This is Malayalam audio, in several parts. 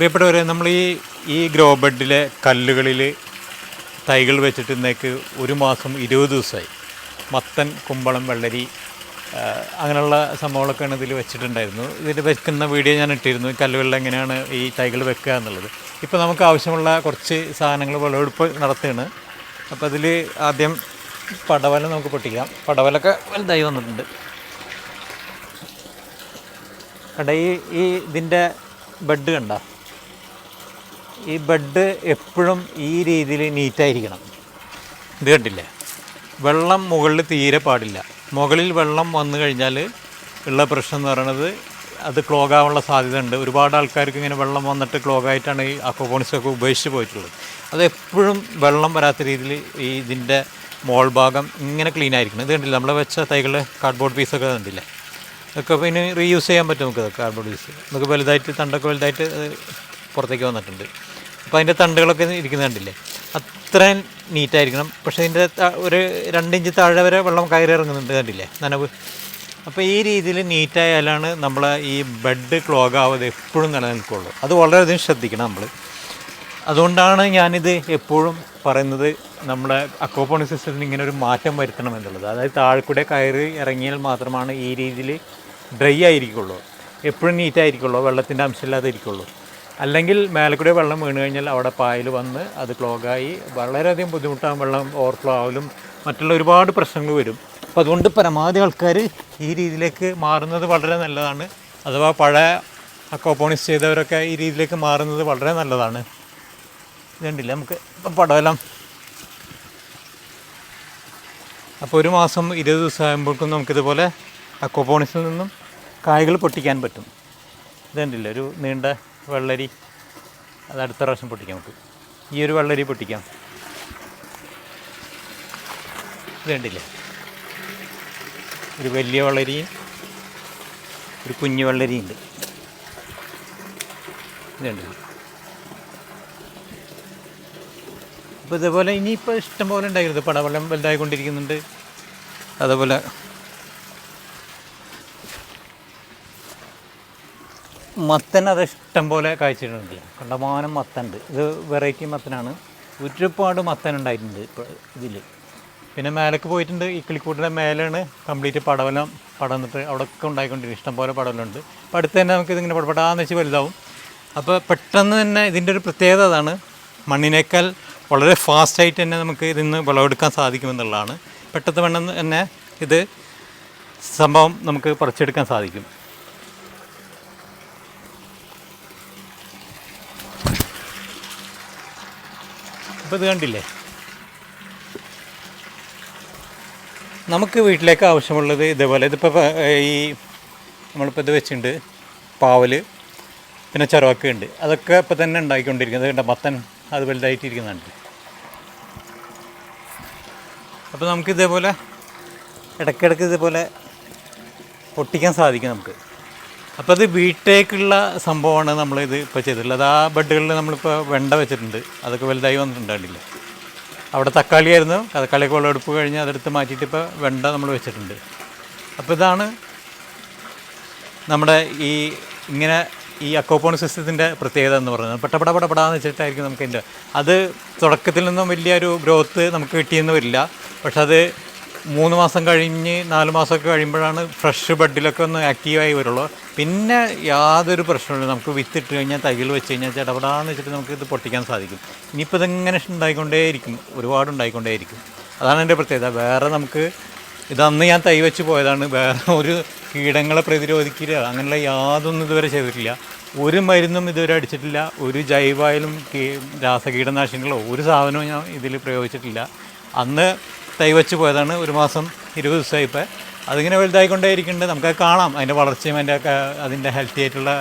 പ്രിയപ്പെട്ടവരെ നമ്മൾ ഈ ഈ ഗ്രോ ബെഡിലെ കല്ലുകളിൽ തൈകൾ വെച്ചിട്ട് ഇന്നേക്ക് ഒരു മാസം ഇരുപത് ദിവസമായി. മത്തൻ കുമ്പളം വെള്ളരി അങ്ങനെയുള്ള സംഭവങ്ങളൊക്കെയാണ് ഇതിൽ വെച്ചിട്ടുണ്ടായിരുന്നു. ഇതിൽ വെക്കുന്ന വീഡിയോ ഞാൻ ഇട്ടിരുന്നു കല്ലുകളിൽ എങ്ങനെയാണ് ഈ തൈകൾ വെക്കുക എന്നുള്ളത്. ഇപ്പോൾ നമുക്ക് ആവശ്യമുള്ള കുറച്ച് സാധനങ്ങൾ വിളവെടുപ്പ് നടത്തുകയാണ്. അപ്പോൾ അതിൽ ആദ്യം പടവല നമുക്ക് പൊട്ടിക്കാം. പടവലൊക്കെ വലുതായി വന്നിട്ടുണ്ട്. കട ഈ ഈ ഇതിന്റെ ബെഡ് കണ്ട? ഈ ബെഡ് എപ്പോഴും ഈ രീതിയിൽ നീറ്റായിരിക്കണം. ഇത് കണ്ടില്ലേ? വെള്ളം മുകളിൽ തീരെ പാടില്ല. മുകളിൽ വെള്ളം വന്നു കഴിഞ്ഞാൽ ഉള്ള പ്രശ്നം എന്ന് പറയുന്നത് അത് ക്ലോഗ് ആവാനുള്ള സാധ്യത ഉണ്ട് ഒരുപാട് ആൾക്കാർക്ക് ഇങ്ങനെ വെള്ളം വന്നിട്ട് ക്ലോഗ് ആയിട്ടാണ് ഈ അക്കോപോണിസൊക്കെ ഉപേക്ഷിച്ച് പോയിട്ടുള്ളത്. അത് എപ്പോഴും വെള്ളം വരാത്ത രീതിയിൽ ഈ ഇതിന്റെ മോൾ ഭാഗം ഇങ്ങനെ ക്ലീൻ ആയിരിക്കണം. ഇത് കണ്ടില്ല? നമ്മൾ വെച്ച തൈകൾ കാർഡ്ബോർഡ് പീസൊക്കെ കണ്ടില്ലേ? ഇതൊക്കെ പിന്നെ റീയൂസ് ചെയ്യാൻ പറ്റും നമുക്ക് കാർഡ്ബോർഡ് പീസ് നമുക്ക് വലുതായിട്ട് തണ്ടൊക്കെ വലുതായിട്ട് പുറത്തേക്ക് വന്നിട്ടുണ്ട്. അപ്പോൾ അതിന്റെ തണ്ടുകളൊക്കെ ഇരിക്കുന്നത് കണ്ടില്ലേ? അത്രയും നീറ്റായിരിക്കണം പക്ഷേ ഇതിന്റെ ഒരു രണ്ടിഞ്ച് താഴെ വരെ വെള്ളം കയറി ഇറങ്ങുന്നുണ്ട് കണ്ടില്ലേ? നനവ്. അപ്പോൾ ഈ രീതിയിൽ നീറ്റായാലാണ് നമ്മൾ ഈ ബെഡ് ക്ലോഗ് ആവാതെ എപ്പോഴും നിലനിൽക്കുള്ളൂ. അത് വളരെയധികം ശ്രദ്ധിക്കണം നമ്മൾ അതുകൊണ്ടാണ് ഞാനിത് എപ്പോഴും പറയുന്നത് നമ്മുടെ അക്കോപോണിക് സിസ്റ്റത്തിന് ഇങ്ങനെ ഒരു മാറ്റം വരുത്തണം എന്നുള്ളത്. അതായത് താഴെക്കൂടെ കയറി ഇറങ്ങിയാൽ മാത്രമാണ് ഈ രീതിയിൽ ഡ്രൈ ആയിരിക്കുള്ളൂ. എപ്പോഴും നീറ്റായിരിക്കുള്ളൂ വെള്ളത്തിന്റെ അംശമില്ലാതെ ഇരിക്കുള്ളൂ. അല്ലെങ്കിൽ മേലക്കൂടെ വെള്ളം വീണ് കഴിഞ്ഞാൽ അവിടെ പായൽ വന്ന് അത് ക്ലോഗായി വളരെയധികം ബുദ്ധിമുട്ടാൻ വെള്ളം ഓവർഫ്ലോ ആവലും. മറ്റുള്ള ഒരുപാട് പ്രശ്നങ്ങൾ വരും. അപ്പോൾ അതുകൊണ്ട് പരമാവധി ആൾക്കാർ ഈ രീതിയിലേക്ക് മാറുന്നത് വളരെ നല്ലതാണ്. അഥവാ പഴയ അക്കോപ്പോണിസ് ചെയ്തവരൊക്കെ ഈ രീതിയിലേക്ക് മാറുന്നത് വളരെ നല്ലതാണ്. ഇതുണ്ടില്ല നമുക്ക് ഇപ്പം പടവലം. അപ്പോൾ ഒരു മാസം ഇരുപത് ദിവസം ആകുമ്പോഴേക്കും നമുക്കിതുപോലെ അക്കോപ്പോണിസിൽ നിന്നും കായ്കൾ പൊട്ടിക്കാൻ പറ്റും. ഇതുണ്ടില്ല ഒരു നീണ്ട വെള്ളരി. അത് അടുത്ത പ്രാവശ്യം പൊട്ടിക്കാം നമുക്ക്. ഈ ഒരു വെള്ളരി പൊട്ടിക്കാം. ഇതുണ്ടില്ലേ ഒരു വലിയ വെള്ളരിയും ഒരു കുഞ്ഞു വെള്ളരിയുണ്ട് ഇതുണ്ട് അപ്പോൾ ഇതേപോലെ ഇനിയിപ്പോൾ ഇഷ്ടംപോലെ ഉണ്ടായിരുന്നു. പടവെള്ളം വലുതായിക്കൊണ്ടിരിക്കുന്നുണ്ട്. അതേപോലെ മത്തൻ അത് ഇഷ്ടം പോലെ കാഴ്ചയിട്ടുണ്ട് കണ്ടമാനം മത്തനുണ്ട്. ഇത് വെറൈറ്റി മത്തനാണ്. ഒരുപാട് മത്തൻ ഉണ്ടായിട്ടുണ്ട് ഇപ്പോൾ ഇതിൽ പിന്നെ മേലേക്ക് പോയിട്ടുണ്ട്. ഈ കിളിക്കൂട്ടിന്റെ മേലെയാണ് കംപ്ലീറ്റ് പടവലം പടന്നിട്ട് അവിടെയൊക്കെ ഉണ്ടായിക്കൊണ്ടിരിക്കും ഇഷ്ടം പോലെ പടവലമുണ്ട്. അപ്പോൾ അടുത്ത് തന്നെ നമുക്ക് ഇതിങ്ങനെ പടപടാന്ന് വെച്ച് വലുതാവും. അപ്പോൾ പെട്ടെന്ന് തന്നെ ഇതിന്റെ ഒരു പ്രത്യേകത അതാണ്. മണ്ണിനേക്കാൾ വളരെ ഫാസ്റ്റായിട്ട് തന്നെ നമുക്ക് ഇതിൽ നിന്ന് വിളവെടുക്കാൻ സാധിക്കുമെന്നുള്ളതാണ്. പെട്ടെന്ന് വേണം തന്നെ ഇത് സംഭവം നമുക്ക് പറിച്ചെടുക്കാൻ സാധിക്കും. അപ്പോൾ ഇത് കണ്ടില്ലേ? നമുക്ക് വീട്ടിലേക്ക് ആവശ്യമുള്ളത് ഇതേപോലെ ഇതിപ്പോൾ ഈ നമ്മളിപ്പോൾ ഇത് വെച്ചിട്ടുണ്ട് പാവൽ പിന്നെ ചെറുവാക്ക ഉണ്ട് അതൊക്കെ ഇപ്പം തന്നെ ഉണ്ടാക്കിക്കൊണ്ടിരിക്കുന്നത് കണ്ട മത്തൻ അത് വലുതായിട്ടിരിക്കുന്നുണ്ട്. അപ്പോൾ നമുക്ക് ഇതേപോലെ ഇടയ്ക്കിടയ്ക്ക് ഇതേപോലെ പൊട്ടിക്കാൻ സാധിക്കും നമുക്ക്. അപ്പോൾ അത് വീട്ടിലേക്കുള്ള സംഭവമാണ് നമ്മളിത് ഇപ്പോൾ ചെയ്തിട്ടുള്ളത്. ആ ബെഡുകളിൽ നമ്മളിപ്പോൾ വെണ്ട വെച്ചിട്ടുണ്ട്. അതൊക്കെ വലുതായി വന്നിട്ടുണ്ടാവില്ല അവിടെ തക്കാളിയായിരുന്നു തക്കാളിയൊക്കെ വിളവെടുപ്പ് കഴിഞ്ഞ് അതെടുത്ത് മാറ്റിയിട്ട് ഇപ്പോൾ വെണ്ട നമ്മൾ വെച്ചിട്ടുണ്ട്. അപ്പോൾ ഇതാണ് നമ്മുടെ ഈ ഇങ്ങനെ ഈ അക്കോപ്പോൺ സിസ്റ്റത്തിന്റെ പ്രത്യേകത എന്ന് പറയുന്നത്. പെട്ടപ്പെട പെടപ്പെടാന്ന് വെച്ചിട്ടായിരിക്കും നമുക്ക് അതിന്റെ അത് തുടക്കത്തിൽ നിന്നും വലിയൊരു ഗ്രോത്ത് നമുക്ക് കിട്ടിയെന്ന് വരില്ല. പക്ഷെ അത് മൂന്ന് മാസം കഴിഞ്ഞ് നാല് മാസമൊക്കെ കഴിയുമ്പോഴാണ് ഫ്രഷ് ബെഡിലൊക്കെ ഒന്ന് ആക്റ്റീവായി വരുള്ളൂ. പിന്നെ യാതൊരു പ്രശ്നമില്ല നമുക്ക് വിത്തിട്ട് കഴിഞ്ഞാൽ തൈകൾ വെച്ച് കഴിഞ്ഞാൽ ചടപടാന്ന് വെച്ചിട്ട് നമുക്ക് ഇത് പൊട്ടിക്കാൻ സാധിക്കും. ഇനിയിപ്പോൾ ഇതിങ്ങനെ ഉണ്ടായിക്കൊണ്ടേയിരിക്കും? ഒരുപാട് ഉണ്ടായിക്കൊണ്ടേയിരിക്കും. അതാണ് എന്റെ പ്രത്യേകത. വേറെ നമുക്ക് ഇതന്ന് ഞാൻ തൈ വെച്ച് പോയതാണ്. വേറെ ഒരു കീടങ്ങളെ പ്രതിരോധിക്കില്ല. അങ്ങനെയുള്ള യാതൊന്നും ഇതുവരെ ചെയ്തിട്ടില്ല. ഒരു മരുന്നും ഇതുവരെ അടിച്ചിട്ടില്ല. ഒരു ജൈവായാലും രാസകീടനാശിനികളോ ഒരു സാധനവും ഞാൻ ഇതിൽ പ്രയോഗിച്ചിട്ടില്ല. അന്ന് തൈ വെച്ച് പോയതാണ് ഒരു മാസം ഇരുപത് ദിവസമായി ഇപ്പോൾ അതിങ്ങനെ വലുതായിക്കൊണ്ടേ ഇരിക്കുന്നുണ്ട് നമുക്ക് കാണാം. അതിന്റെ വളർച്ചയും അതിന്റെ ഒക്കെ അതിന്റെ ഹെൽത്തി ആയിട്ടുള്ള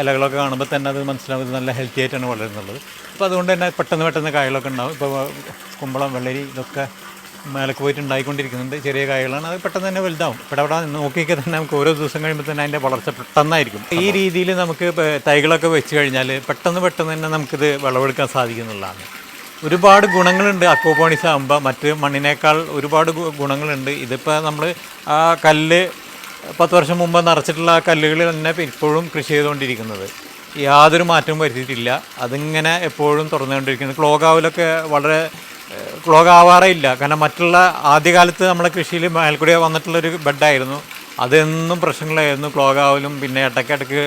ഇലകളൊക്കെ കാണുമ്പോൾ തന്നെ അത് മനസ്സിലാവും. നല്ല ഹെൽത്തി ആയിട്ടാണ് വളരുന്നുള്ളത്. അപ്പോൾ അതുകൊണ്ട് തന്നെ പെട്ടെന്ന് പെട്ടെന്ന് കായകളൊക്കെ ഉണ്ടാവും. ഇപ്പോൾ കുമ്പളം വെള്ളരി ഇതൊക്കെ മേലക്ക് പോയിട്ട് ഉണ്ടായിക്കൊണ്ടിരിക്കുന്നുണ്ട്. ചെറിയ കായകളാണ്. അത് പെട്ടെന്ന് തന്നെ വലുതാവും. ഇവിടെ അവിടെ നോക്കിയൊക്കെ തന്നെ നമുക്ക് ഓരോ ദിവസം കഴിയുമ്പോൾ തന്നെ അതിന്റെ വളർച്ച പെട്ടെന്നായിരിക്കും. ഈ രീതിയിൽ നമുക്ക് തൈകളൊക്കെ വെച്ച് കഴിഞ്ഞാൽ പെട്ടെന്ന് പെട്ടെന്ന് തന്നെ നമുക്കിത് വിളവെടുക്കാൻ സാധിക്കുന്നുള്ളതാണ്. ഒരുപാട് ഗുണങ്ങളുണ്ട് അക്വപോണിക്സ് ആകുമ്പോൾ മറ്റ് മണ്ണിനേക്കാൾ ഒരുപാട് ഗുണങ്ങളുണ്ട്. ഇതിപ്പോൾ നമ്മൾ ആ കല്ല് പത്ത് വർഷം മുമ്പ് നിറച്ചിട്ടുള്ള ആ കല്ലുകളിൽ തന്നെ ഇപ്പോഴും കൃഷി ചെയ്തുകൊണ്ടിരിക്കുന്നത്. യാതൊരു മാറ്റവും വരുത്തിയിട്ടില്ല. അതിങ്ങനെ എപ്പോഴും തുറന്നുകൊണ്ടിരിക്കുന്നു ക്ലോഗാവിലൊക്കെ വളരെ ക്ലോഗാവാറേ ഇല്ല കാരണം മറ്റുള്ള ആദ്യകാലത്ത് നമ്മളെ കൃഷിയിൽ മേൽക്കൂടി വന്നിട്ടുള്ളൊരു ബെഡായിരുന്നു. അതെന്നും പ്രശ്നങ്ങളായിരുന്നു ക്ലോഗാവലും. പിന്നെ ഇടയ്ക്കിടയ്ക്ക്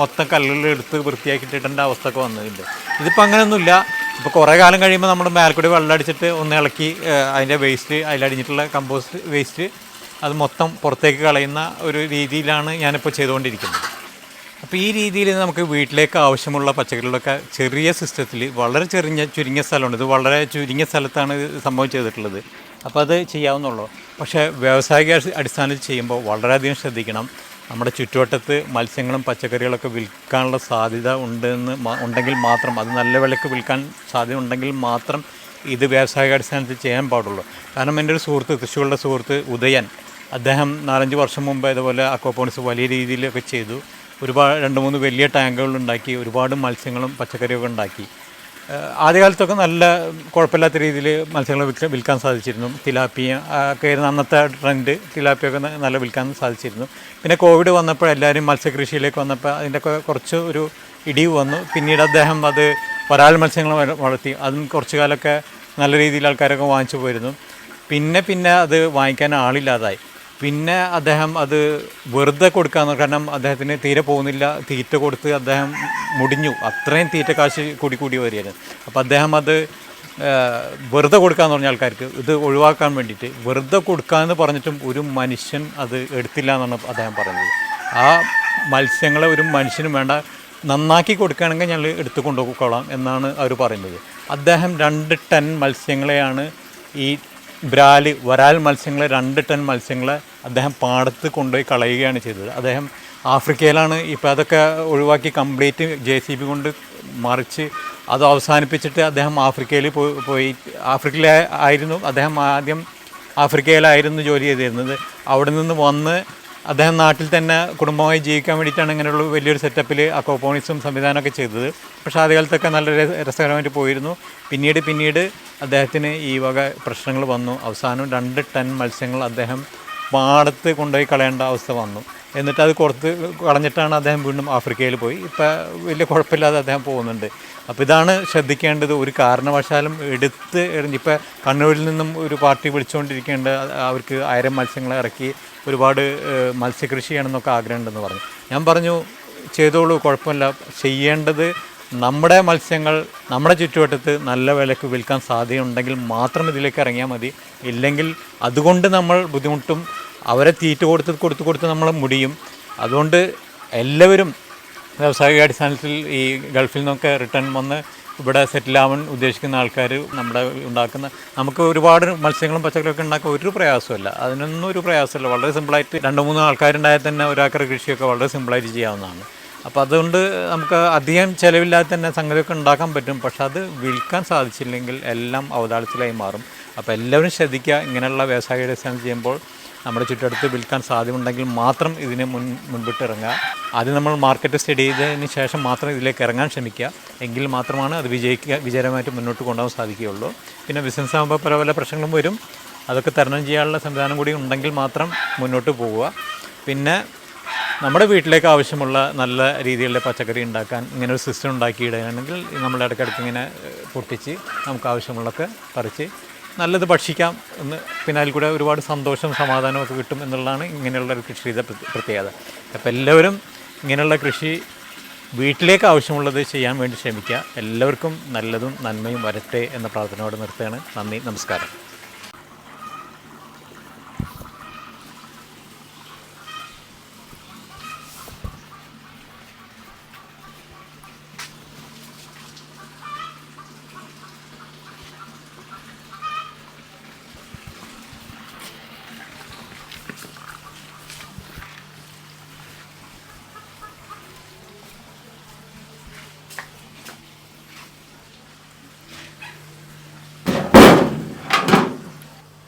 മൊത്തം കല്ലുകൾ എടുത്ത് വൃത്തിയാക്കിയിട്ടിട്ടേണ്ട അവസ്ഥയൊക്കെ വന്നതുണ്ട് ഇതിപ്പോൾ അങ്ങനെയൊന്നുമില്ല. ഇപ്പോൾ കുറേ കാലം കഴിയുമ്പോൾ നമ്മൾ മേൽക്കൂടി വെള്ളം അടിച്ചിട്ട് ഒന്ന് ഇളക്കി അതിന്റെ വേസ്റ്റ് അതിലടിഞ്ഞിട്ടുള്ള കമ്പോസ്റ്റ് വേസ്റ്റ് അത് മൊത്തം പുറത്തേക്ക് കളയുന്ന ഒരു രീതിയിലാണ് ഞാനിപ്പോൾ ചെയ്തുകൊണ്ടിരിക്കുന്നത്. അപ്പോൾ ഈ രീതിയിൽ നമുക്ക് വീട്ടിലേക്ക് ആവശ്യമുള്ള പച്ചക്കറികളൊക്കെ ചെറിയ സിസ്റ്റത്തിൽ വളരെ ചെറിയ ചുരുങ്ങിയ സ്ഥലമുണ്ട്. ഇത് വളരെ ചുരുങ്ങിയ സ്ഥലത്താണ് സംഭവം ചെയ്തിട്ടുള്ളത്. അപ്പോൾ അത് ചെയ്യാവുന്നുള്ളൂ. പക്ഷേ വ്യാവസായിക അടിസ്ഥാനത്തിൽ ചെയ്യുമ്പോൾ വളരെയധികം ശ്രദ്ധിക്കണം. നമ്മുടെ ചുറ്റുവട്ടത്ത് മത്സ്യങ്ങളും പച്ചക്കറികളൊക്കെ വിൽക്കാനുള്ള സാധ്യത ഉണ്ടെന്ന് ഉണ്ടെങ്കിൽ മാത്രം അത് നല്ല വിലക്ക് വിൽക്കാൻ സാധ്യത ഉണ്ടെങ്കിൽ മാത്രം ഇത് വ്യാവസായിക അടിസ്ഥാനത്തിൽ ചെയ്യാൻ പാടുള്ളൂ. കാരണം എന്റെ ഒരു സുഹൃത്ത് തൃശ്ശൂരിലെ സുഹൃത്ത് ഉദയൻ അദ്ദേഹം നാലഞ്ച് വർഷം മുമ്പ് ഇതുപോലെ അക്വാപോണിക്സ് വലിയ രീതിയിലൊക്കെ ചെയ്തു. ഒരുപാട് രണ്ട് മൂന്ന് വലിയ ടാങ്കുകൾ ഉണ്ടാക്കി ഒരുപാട് മത്സ്യങ്ങളും പച്ചക്കറിയൊക്കെ ഉണ്ടാക്കി. ആദ്യകാലത്തൊക്കെ നല്ല കുഴപ്പമില്ലാത്ത രീതിയിൽ മത്സ്യങ്ങൾ വിൽക്കാൻ വിൽക്കാൻ സാധിച്ചിരുന്നു. തിലാപ്പിയ ഒക്കെ ആയിരുന്നു അന്നത്തെ ട്രെൻഡ് തിലാപ്പിയൊക്കെ നല്ല വിൽക്കാൻ സാധിച്ചിരുന്നു. പിന്നെ കോവിഡ് വന്നപ്പോൾ എല്ലാവരും മത്സ്യകൃഷിയിലേക്ക് വന്നപ്പോൾ അതിന്റെയൊക്കെ കുറച്ച് ഒരു ഇടിവ് വന്നു. പിന്നീട് അദ്ദേഹം അത് വരാൽ മത്സ്യങ്ങൾ വളർത്തി. അതും കുറച്ച് കാലമൊക്കെ നല്ല രീതിയിൽ ആൾക്കാരൊക്കെ വാങ്ങിച്ചു പോയിരുന്നു. പിന്നെ പിന്നെ അത് വാങ്ങിക്കാൻ ആളില്ലാതായി. പിന്നെ അദ്ദേഹം അത് വെറുതെ കൊടുക്കാന്ന് കാരണം അദ്ദേഹത്തിന് തീരെ പോകുന്നില്ല. തീറ്റ കൊടുത്ത് അദ്ദേഹം മുടിഞ്ഞു. അത്രയും തീറ്റ കാശ് കൂടി കൂടി വരികയായിരുന്നു അപ്പോൾ അദ്ദേഹം അത് വെറുതെ കൊടുക്കാന്ന് പറഞ്ഞ ആൾക്കാർക്ക് ഇത് ഒഴിവാക്കാൻ വേണ്ടിയിട്ട് വെറുതെ കൊടുക്കാമെന്ന് പറഞ്ഞിട്ടും ഒരു മനുഷ്യൻ അത് എടുത്തില്ല എന്നാണ് അദ്ദേഹം പറഞ്ഞത് ആ മത്സ്യങ്ങളെ ഒരു മനുഷ്യനും വേണ്ട. നന്നാക്കി കൊടുക്കുകയാണെങ്കിൽ ഞങ്ങൾ എടുത്തു കൊണ്ടുപോയിക്കോളാം എന്നാണ് അവർ പറയുന്നത്. അദ്ദേഹം രണ്ട് ടൺ മത്സ്യങ്ങളെയാണ് ഈ ബ്രാൽ വരാൽ മത്സ്യങ്ങളെ രണ്ട് ടൺ മത്സ്യങ്ങളെ അദ്ദേഹം പാടത്ത് കൊണ്ടുപോയി കളയുകയാണ് ചെയ്തത്. അദ്ദേഹം ആഫ്രിക്കയിലാണ് ഇപ്പോൾ അതൊക്കെ ഒഴിവാക്കി കംപ്ലീറ്റ് ജെ സി ബി കൊണ്ട് മറിച്ച് അത് അവസാനിപ്പിച്ചിട്ട് അദ്ദേഹം ആഫ്രിക്കയിൽ പോയി പോയി. ആഫ്രിക്കയിൽ ആയിരുന്നു അദ്ദേഹം ആദ്യം ആഫ്രിക്കയിലായിരുന്നു ജോലി ചെയ്തിരുന്നത്. അവിടെ നിന്ന് വന്ന് അദ്ദേഹം നാട്ടിൽ തന്നെ കുടുംബമായി ജീവിക്കാൻ വേണ്ടിയിട്ടാണ് ഇങ്ങനെയുള്ള വലിയൊരു സെറ്റപ്പിൽ അക്കോപോണിക്സും സംവിധാനമൊക്കെ ചെയ്തത്. പക്ഷേ ആദ്യകാലത്തൊക്കെ നല്ല രസകരമായിട്ട് പോയിരുന്നു. പിന്നീട് പിന്നീട് അദ്ദേഹത്തിന് ഈ വക പ്രശ്നങ്ങൾ വന്നു. അവസാനം രണ്ട് ടൺ മത്സ്യങ്ങൾ അദ്ദേഹം പാടത്ത് കൊണ്ടുപോയി കളയേണ്ട അവസ്ഥ വന്നു. എന്നിട്ട് അത് കൊടുത്ത് കളഞ്ഞിട്ടാണ് അദ്ദേഹം വീണ്ടും ആഫ്രിക്കയിൽ പോയി. ഇപ്പം വലിയ കുഴപ്പമില്ലാതെ അദ്ദേഹം പോകുന്നുണ്ട്. അപ്പോൾ ഇതാണ് ശ്രദ്ധിക്കേണ്ടത് ഒരു കാരണവശാലും എടുത്ത് എറിഞ്ഞ് കണ്ണൂരിൽ നിന്നും ഒരു പാർട്ടി വിളിച്ചുകൊണ്ടിരിക്കേണ്ട അവർക്ക് ആയിരം മത്സ്യങ്ങളെ ഇറക്കി ഒരുപാട് മത്സ്യകൃഷി ചെയ്യണമെന്നൊക്കെ ആഗ്രഹമുണ്ടെന്ന് പറഞ്ഞു. ഞാൻ പറഞ്ഞു ചെയ്തോളൂ കുഴപ്പമില്ല. ചെയ്യേണ്ടത് നമ്മുടെ മത്സ്യങ്ങൾ നമ്മുടെ ചുറ്റുവട്ടത്ത് നല്ല വിലക്ക് വിൽക്കാൻ സാധ്യതയുണ്ടെങ്കിൽ മാത്രം ഇതിലേക്ക് ഇറങ്ങിയാൽ മതി. ഇല്ലെങ്കിൽ അതുകൊണ്ട് നമ്മൾ ബുദ്ധിമുട്ടും അവരെ തീറ്റ കൊടുത്ത് കൊടുത്ത് കൊടുത്ത് നമ്മൾ മുടിയും. അതുകൊണ്ട് എല്ലാവരും വ്യാവസായിക അടിസ്ഥാനത്തിൽ ഈ ഗൾഫിൽ നിന്നൊക്കെ റിട്ടേൺ വന്ന് ഇവിടെ സെറ്റിൽ ആവാൻ ഉദ്ദേശിക്കുന്ന ആൾക്കാർ നമ്മുടെ ഉണ്ടാക്കുന്ന നമുക്ക് ഒരുപാട് മത്സ്യങ്ങളും പച്ചക്കറിയൊക്കെ ഉണ്ടാക്കാൻ ഒരു പ്രയാസമല്ല അതിനൊന്നും ഒരു പ്രയാസമില്ല. വളരെ സിമ്പിളായിട്ട് രണ്ട് മൂന്ന് ആൾക്കാരുണ്ടായാൽ തന്നെ ഒരാക്കറ കൃഷിയൊക്കെ വളരെ സിമ്പിളായിട്ട് ചെയ്യാവുന്നതാണ്. അപ്പോൾ അതുകൊണ്ട് നമുക്ക് അധികം ചിലവില്ലാതെ തന്നെ സംഗതിയൊക്കെ ഉണ്ടാക്കാൻ പറ്റും. പക്ഷെ അത് വിൽക്കാൻ സാധിച്ചില്ലെങ്കിൽ എല്ലാം അവതാളത്തിലായി മാറും. അപ്പോൾ എല്ലാവരും ശ്രദ്ധിക്കുക ഇങ്ങനെയുള്ള വ്യവസായ അടിസ്ഥാനം ചെയ്യുമ്പോൾ നമ്മുടെ ചുറ്റടുത്ത് വിൽക്കാൻ സാധ്യമുണ്ടെങ്കിൽ മാത്രം ഇതിന് മുൻ മുൻപിട്ട് ഇറങ്ങുക. ആദ്യം നമ്മൾ മാർക്കറ്റ് സ്റ്റഡി ചെയ്തതിന് ശേഷം മാത്രം ഇതിലേക്ക് ഇറങ്ങാൻ ശ്രമിക്കുക. എങ്കിൽ മാത്രമാണ് അത് വിജയിക്കുക വിജയകരമായിട്ട് മുന്നോട്ട് കൊണ്ടുപോകാൻ സാധിക്കുകയുള്ളൂ. പിന്നെ ബിസിനസ് ആകുമ്പോൾ പല പല പ്രശ്നങ്ങളും വരും. അതൊക്കെ തരണം ചെയ്യാനുള്ള സംവിധാനം കൂടി ഉണ്ടെങ്കിൽ മാത്രം മുന്നോട്ട് പോവുക. പിന്നെ നമ്മുടെ വീട്ടിലേക്ക് ആവശ്യമുള്ള നല്ല രീതിയിലുള്ള പച്ചക്കറി ഉണ്ടാക്കാൻ ഇങ്ങനെ ഒരു സിസ്റ്റം ഉണ്ടാക്കിയിടുകയാണെങ്കിൽ നമ്മൾ ഇടയ്ക്കിടയ്ക്ക് ഇങ്ങനെ പൊട്ടിച്ച് നമുക്ക് ആവശ്യമുള്ളതൊക്കെ പറിച്ച് നല്ലത് ഭക്ഷിക്കാം എന്ന് പിന്നെ അതിൽ കൂടെ ഒരുപാട് സന്തോഷം സമാധാനവും ഒക്കെ കിട്ടും എന്നുള്ളതാണ് ഇങ്ങനെയുള്ള ഒരു കൃഷിയുടെ പ്രത്യ- പ്രത്യേകത. അപ്പോൾ എല്ലാവരും ഇങ്ങനെയുള്ള കൃഷി വീട്ടിലേക്ക് ആവശ്യമുള്ളത് ചെയ്യാൻ വേണ്ടി ശ്രമിക്കുക. എല്ലാവർക്കും നല്ലതും നന്മയും വരട്ടെ എന്ന പ്രാർത്ഥനയോടെ നിർത്തുകയാണ്. നന്ദി നമസ്കാരം.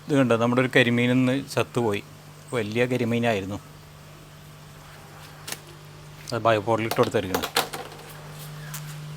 ഇത് കണ്ടോ? നമ്മുടെ ഒരു കരിമീൻ നിന്ന് ചത്തുപോയി. വലിയ കരിമീനായിരുന്നു. അത് ബയോപോട്ടിലിട്ട് കൊടുത്തിരിക്കണം